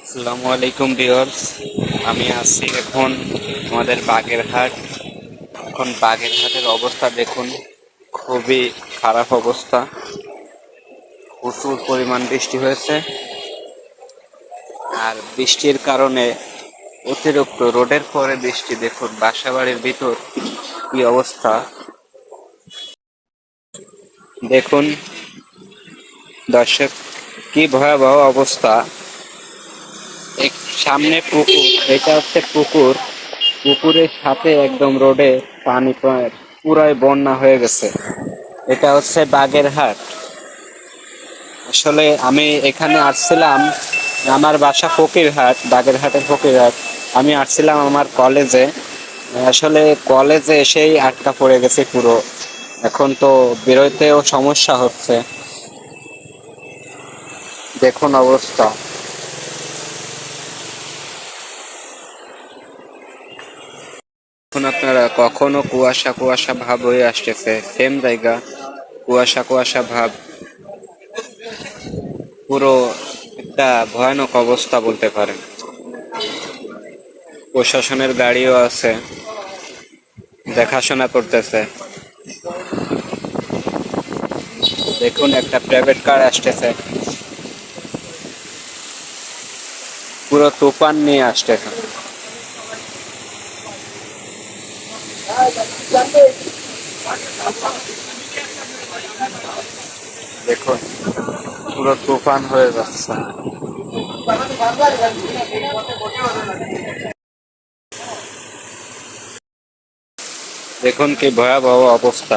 আসসালামু আলাইকুম, ভিউয়ার্স। আমি আছি এখন আমাদের বাগেরহাট। এখন বাগেরহাটের অবস্থা দেখুন, খুবই খারাপ অবস্থা। প্রচুর পরিমাণ বৃষ্টি হয়েছে। আর বৃষ্টির কারণে অতিরিক্ত রোডের পরে বৃষ্টি দেখুন বাসা বাড়ির ভিতর কি অবস্থা। দেখুন, দর্শক, কি ভয়াবহ অবস্থা। সামনে পুকুর। এটা হচ্ছে পুকুর। পুকুরের সাথে একদম রোডে পানি পুরাই বন্যা হয়ে গেছে। এটা হচ্ছে বাগেরহাট। আসলে আমি এখানে আসছিলাম, আমার বাসা ফকিরহাট, বাগেরহাটের ফকিরহাট। আমি আসছিলাম আমার কলেজে আসলে কলেজে এসেই আটকা পড়ে গেছে পুরো। এখন তো বেরোতেও সমস্যা হচ্ছে। দেখুন অবস্থা। এখন আপনারা কখনো কুয়াশা কুয়াশা ভাব হয়ে আসতেছে। সেম জায়গা, কুয়াশা কুয়াশা ভাব। পুরো একটা ভয়ানক অবস্থা বলতে পারেন। প্রশাসনের গাড়িও আছে। দেখাশোনা করতেছে। দেখুন, একটা প্রাইভেট কার আসতেছে। পুরো তুফান নিয়ে আসতেছে। দেখুন পুরো তুফান হয়ে যাচ্ছে। দেখুন কি ভয়াবহ অবস্থা।